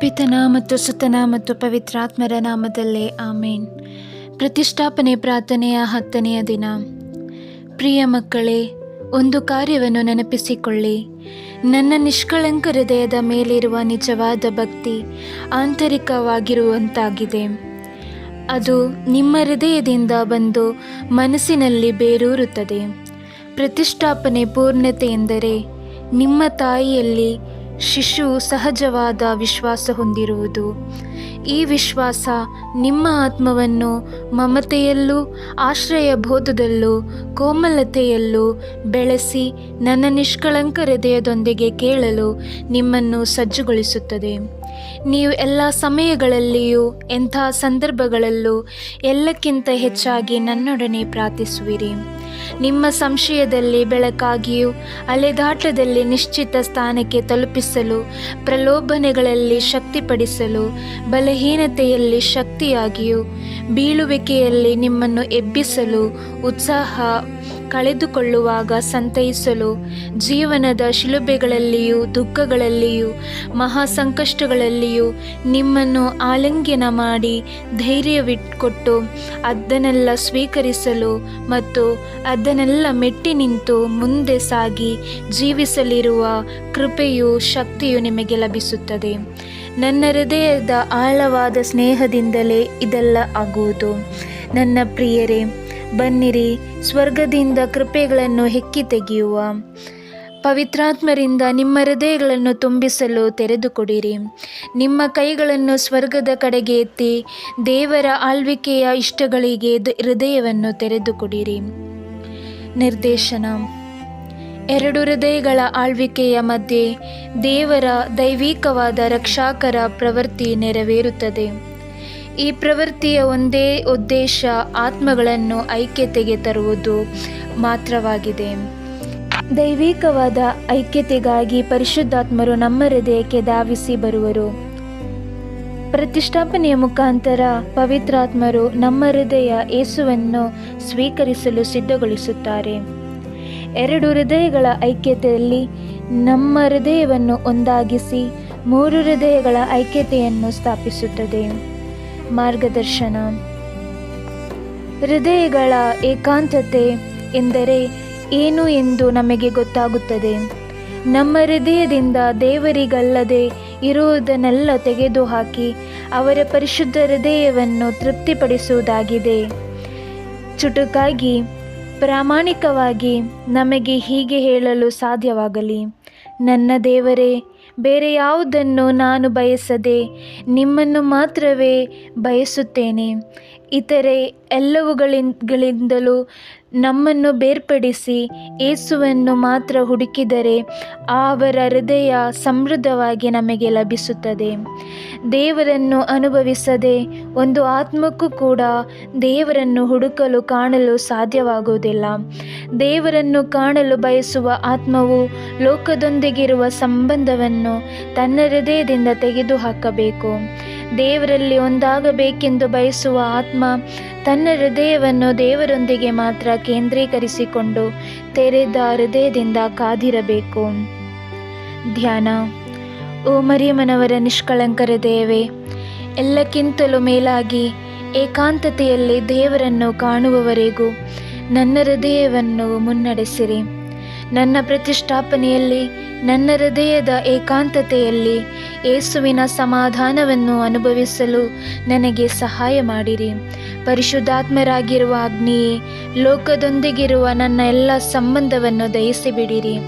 ಪಿತನ ಮತ್ತು ಸುತನ ಮತ್ತು ಪವಿತ್ರಾತ್ಮರ ನಾಮದಲ್ಲೇ ಆಮೇನ್. ಪ್ರತಿಷ್ಠಾಪನೆ ಪ್ರಾರ್ಥನೆಯ ಹತ್ತನೆಯ ದಿನ. ಪ್ರಿಯ ಮಕ್ಕಳೇ, ಒಂದು ಕಾರ್ಯವನ್ನು ನೆನಪಿಸಿಕೊಳ್ಳಿ. ನನ್ನ ನಿಷ್ಕಳಂಕ ಹೃದಯದ ಮೇಲಿರುವ ನಿಜವಾದ ಭಕ್ತಿ ಆಂತರಿಕವಾಗಿರುವಂತಾಗಿದೆ. ಅದು ನಿಮ್ಮ ಹೃದಯದಿಂದ ಬಂದು ಮನಸ್ಸಿನಲ್ಲಿ ಬೇರೂರುತ್ತದೆ. ಪ್ರತಿಷ್ಠಾಪನೆ ಪೂರ್ಣತೆ ಎಂದರೆ ನಿಮ್ಮ ತಾಯಿಯಲ್ಲಿ ಶಿಶು ಸಹಜವಾದ ವಿಶ್ವಾಸ ಹೊಂದಿರುವುದು. ಈ ವಿಶ್ವಾಸ ನಿಮ್ಮ ಆತ್ಮವನ್ನು ಮಮತೆಯಲ್ಲೂ ಆಶ್ರಯ ಬೋಧದಲ್ಲೂ ಕೋಮಲತೆಯಲ್ಲೂ ಬೆಳೆಸಿ ನನ್ನ ನಿಷ್ಕಳಂಕ ಹೃದಯದೊಂದಿಗೆ ಕೇಳಲು ನಿಮ್ಮನ್ನು ಸಜ್ಜುಗೊಳಿಸುತ್ತದೆ. ನೀವು ಎಲ್ಲ ಸಮಯಗಳಲ್ಲಿಯೂ, ಎಂಥ ಸಂದರ್ಭಗಳಲ್ಲೂ ಎಲ್ಲಕ್ಕಿಂತ ಹೆಚ್ಚಾಗಿ ನನ್ನೊಡನೆ ಪ್ರಾರ್ಥಿಸುವಿರಿ. ನಿಮ್ಮ ಸಂಶಯದಲ್ಲಿ ಬೆಳಕಾಗಿಯೂ, ಅಲೆದಾಟದಲ್ಲಿ ನಿಶ್ಚಿತ ಸ್ಥಾನಕ್ಕೆ ತಲುಪಿಸಲು, ಪ್ರಲೋಭನೆಗಳಲ್ಲಿ ಶಕ್ತಿಪಡಿಸಲು, ಬಲಹೀನತೆಯಲ್ಲಿ ಶಕ್ತಿಯಾಗಿಯೂ, ಬೀಳುವಿಕೆಯಲ್ಲಿ ನಿಮ್ಮನ್ನು ಎಬ್ಬಿಸಲು ಉತ್ಸಾಹ ಕಳೆದುಕೊಳ್ಳುವಾಗ ಸಂತೈಸಲು, ಜೀವನದ ಶಿಲುಬೆಗಳಲ್ಲಿಯೂ, ದುಃಖಗಳಲ್ಲಿಯೂ ಮಹಾ ಸಂಕಷ್ಟಗಳಲ್ಲಿಯೂ ನಿಮ್ಮನ್ನು ಆಲಿಂಗನ ಮಾಡಿ ಧೈರ್ಯವಿಟ್ಕೊಟ್ಟು ಅದನ್ನೆಲ್ಲ ಸ್ವೀಕರಿಸಲು ಮತ್ತು ಅದನ್ನೆಲ್ಲ ಮೆಟ್ಟಿ ನಿಂತು ಮುಂದೆ ಸಾಗಿ ಜೀವಿಸಲಿರುವ ಕೃಪೆಯು ಶಕ್ತಿಯು ನಿಮಗೆ ಲಭಿಸುತ್ತದೆ. ನನ್ನ ಹೃದಯದ ಆಳವಾದ ಸ್ನೇಹದಿಂದಲೇ ಇದೆಲ್ಲ ಆಗುವುದು. ನನ್ನ ಪ್ರಿಯರೇ ಬನ್ನಿರಿ, ಸ್ವರ್ಗದಿಂದ ಕೃಪೆಗಳನ್ನು ಹೆಕ್ಕಿ ತೆಗೆಯುವ. ಪವಿತ್ರಾತ್ಮರಿಂದ ನಿಮ್ಮ ಹೃದಯಗಳನ್ನು ತುಂಬಿಸಲು ತೆರೆದುಕೊಡಿರಿ. ನಿಮ್ಮ ಕೈಗಳನ್ನು ಸ್ವರ್ಗದ ಕಡೆಗೆ ಎತ್ತಿ, ದೇವರ ಆಳ್ವಿಕೆಯ ಇಷ್ಟಗಳಿಗೆ ಹೃದಯವನ್ನು ತೆರೆದುಕೊಡಿರಿ. ನಿರ್ದೇಶನ. ಎರಡು ಹೃದಯಗಳ ಆಳ್ವಿಕೆಯ ಮಧ್ಯೆ ದೇವರ ದೈವಿಕವಾದ ರಕ್ಷಾಕರ ಪ್ರವೃತ್ತಿ ನೆರವೇರುತ್ತದೆ. ಈ ಪ್ರವೃತ್ತಿಯ ಒಂದೇ ಉದ್ದೇಶ ಆತ್ಮಗಳನ್ನು ಐಕ್ಯತೆಗೆ ತರುವುದು ಮಾತ್ರವಾಗಿದೆ. ದೈವಿಕವಾದ ಐಕ್ಯತೆಗಾಗಿ ಪರಿಶುದ್ಧಾತ್ಮರು ನಮ್ಮ ಹೃದಯಕ್ಕೆ ಧಾವಿಸಿ ಬರುವರು. ಪ್ರತಿಷ್ಠಾಪನೆಯ ಮುಖಾಂತರ ಪವಿತ್ರಾತ್ಮರು ನಮ್ಮ ಹೃದಯ ಏಸುವನ್ನು ಸ್ವೀಕರಿಸಲು ಸಿದ್ಧಗೊಳಿಸುತ್ತಾರೆ. ಎರಡು ಹೃದಯಗಳ ಐಕ್ಯತೆಯಲ್ಲಿ ನಮ್ಮ ಹೃದಯವನ್ನು ಒಂದಾಗಿಸಿ ಮೂರು ಹೃದಯಗಳ ಐಕ್ಯತೆಯನ್ನು ಸ್ಥಾಪಿಸುತ್ತದೆ. ಮಾರ್ಗದರ್ಶನ. ಹೃದಯಗಳ ಏಕಾಂತತೆ ಎಂದರೆ ಏನು ಎಂದು ನಮಗೆ ಗೊತ್ತಾಗುತ್ತದೆ. ನಮ್ಮ ಹೃದಯದಿಂದ ದೇವರಿಗಲ್ಲದೆ ಇರುವುದನ್ನೆಲ್ಲ ತೆಗೆದುಹಾಕಿ ಅವರ ಪರಿಶುದ್ಧ ಹೃದಯವನ್ನು ತೃಪ್ತಿಪಡಿಸುವುದಾಗಿದೆ. ಚುಟುಕಾಗಿ, ಪ್ರಾಮಾಣಿಕವಾಗಿ ನಮಗೆ ಹೀಗೆ ಹೇಳಲು ಸಾಧ್ಯವಾಗಲಿ. ನನ್ನ ದೇವರೇ ಬೇರೆ ಯಾವುದನ್ನು ನಾನು ಬಯಸದೆ ನಿಮ್ಮನ್ನು ಮಾತ್ರವೇ ಬಯಸುತ್ತೇನೆ. ಇತರೆ ಎಲ್ಲವುಗಳಿಂದಲೂ ನಮ್ಮನ್ನು ಬೇರ್ಪಡಿಸಿ ಏಸುವನ್ನು ಮಾತ್ರ ಹುಡುಕಿದರೆ ಅವರ ಹೃದಯ ಸಮೃದ್ಧವಾಗಿ ನಮಗೆ ಲಭಿಸುತ್ತದೆ. ದೇವರನ್ನು ಅನುಭವಿಸದೆ ಒಂದು ಆತ್ಮಕ್ಕೂ ಕೂಡ ದೇವರನ್ನು ಹುಡುಕಲು ಕಾಣಲು ಸಾಧ್ಯವಾಗುವುದಿಲ್ಲ. ದೇವರನ್ನು ಕಾಣಲು ಬಯಸುವ ಆತ್ಮವು ಲೋಕದೊಂದಿಗಿರುವ ಸಂಬಂಧವನ್ನು ತನ್ನ ಹೃದಯದಿಂದ ತೆಗೆದುಹಾಕಬೇಕು. ದೇವರಲ್ಲಿ ಒಂದಾಗಬೇಕೆಂದು ಬಯಸುವ ಆತ್ಮ ತನ್ನ ಹೃದಯವನ್ನು ದೇವರೊಂದಿಗೆ ಮಾತ್ರ ಕೇಂದ್ರೀಕರಿಸಿಕೊಂಡು ತೆರೆದ ಹೃದಯದಿಂದ ಕಾದಿರಬೇಕು. ಧ್ಯಾನ. ಓ ಮರಿಯಮ್ಮನವರ ನಿಷ್ಕಳಂಕರ ದೇವೆ, ಎಲ್ಲಕ್ಕಿಂತಲೂ ಮೇಲಾಗಿ ಏಕಾಂತತೆಯಲ್ಲಿ ದೇವರನ್ನು ಕಾಣುವವರೆಗೂ ನನ್ನ ಹೃದಯವನ್ನು ಮುನ್ನಡೆಸಿರಿ. ನನ್ನ ಪ್ರತಿಷ್ಠಾಪನೆಯಲ್ಲಿ, ನನ್ನ ಹೃದಯದ ಏಕಾಂತತೆಯಲ್ಲಿ ಯೇಸುವಿನ ಸಮಾಧಾನವನ್ನು ಅನುಭವಿಸಲು ನನಗೆ ಸಹಾಯ ಮಾಡಿರಿ. ಪರಿಶುದ್ಧಾತ್ಮರಾಗಿರುವ ಅಗ್ನಿಯೇ ಲೋಕದೊಂದಿಗಿರುವ ನನ್ನ ಎಲ್ಲ ಸಂಬಂಧವನ್ನು ದಯಿಸಿಬಿಡಿರಿ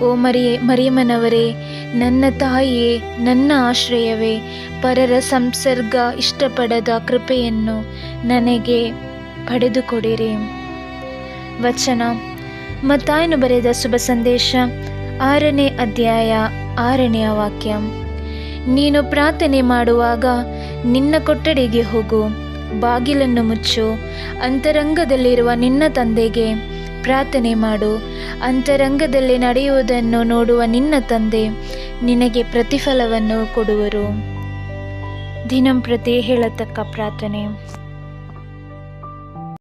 ಓ ಮರಿ ಮರಿಯಮ್ಮನವರೇ ನನ್ನ ತಾಯಿಯೇ, ನನ್ನ ಆಶ್ರಯವೇ, ಪರರ ಸಂಸರ್ಗ ಇಷ್ಟಪಡದ ಕೃಪೆಯನ್ನು ನನಗೆ ಪಡೆದುಕೊಡಿರಿ. ವಚನ. ಮತ್ತಾಯನು ಬರೆದ ಶುಭ ಸಂದೇಶ, ಆರನೇ ಅಧ್ಯಾಯ, ಆರನೆಯ ವಾಕ್ಯ. ನೀನು ಪ್ರಾರ್ಥನೆ ಮಾಡುವಾಗ ನಿನ್ನ ಕೊಠಡಿಗೆ ಹೋಗು, ಬಾಗಿಲನ್ನು ಮುಚ್ಚು, ಅಂತರಂಗದಲ್ಲಿರುವ ನಿನ್ನ ತಂದೆಗೆ ಪ್ರಾರ್ಥನೆ ಮಾಡು. ಅಂತರಂಗದಲ್ಲಿ ನಡೆಯುವುದನ್ನು ನೋಡುವ ನಿನ್ನ ತಂದೆ ನಿನಗೆ ಪ್ರತಿಫಲವನ್ನು ಕೊಡುವರು. ದಿನಂಪ್ರತಿ ಹೇಳತಕ್ಕ ಪ್ರಾರ್ಥನೆ.